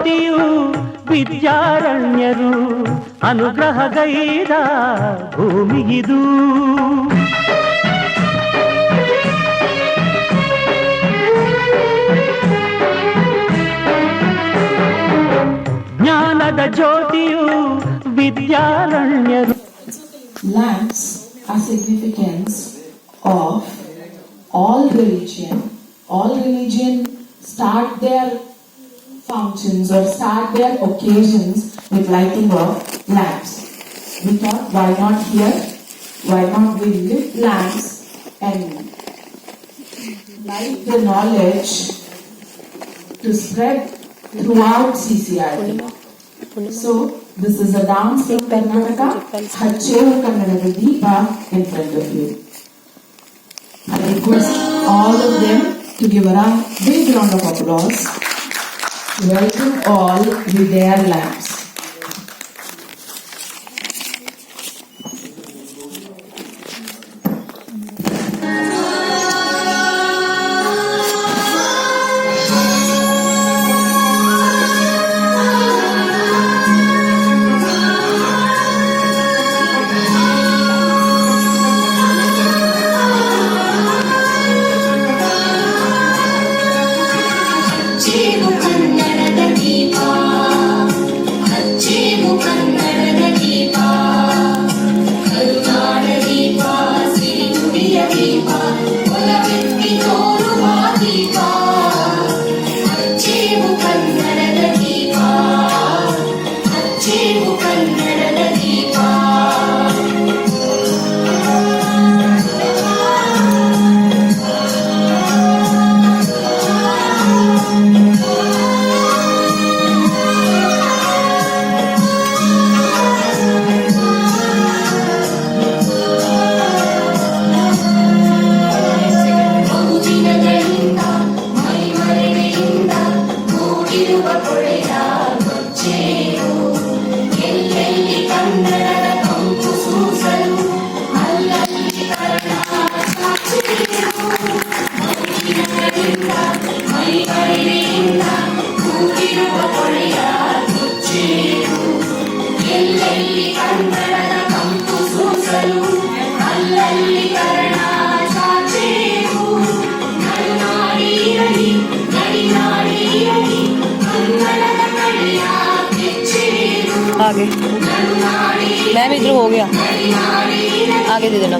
ಜ್ಯೋತಿಯು ವಿದ್ಯಾರಣ್ಯರು ಅನುಗ್ರಹಗೈದ ಭೂಮಿಗಿದು ಜ್ಞಾನದ ಜ್ಯೋತಿಯು ವಿದ್ಯಾರಣ್ಯರು lamps are significance of all religion. All religion start their functions or start their occasions with lighting of lamps. We thought, why not here? Why not we lit lamps and light the knowledge to spread throughout CCRT. So this is a dance from Karnataka, Hachevu Kannadada Deepa in front of you. I request all of them to give a big round of applause. Welcome all with their lamps. ಮೂಡಿರುವ ಕೊಳೆಯ ಗೊಚ್ಚೇರು ಎಲ್ಲೆಲ್ಲಿ ಕನ್ನಡದ ಕಂಪು ಸೂಸಲು ಅಲ್ಲಲ್ಲಿ ಕನ್ನಡ ಸಾಕ್ಷಿರು ಬಹುದಿನಗಳಿಂದ ಮೈಮರೆಯಿಂದ ಮೂಡಿರುವ ಕೊಳೆಯ ಗೊಚ್ಚೇರು ಎಲ್ಲೆಲ್ಲಿ ಕನ್ನಡದ ಕಂಪು ಸೂಸಲು आगे। भी इधर हो गया। आगे दे देना।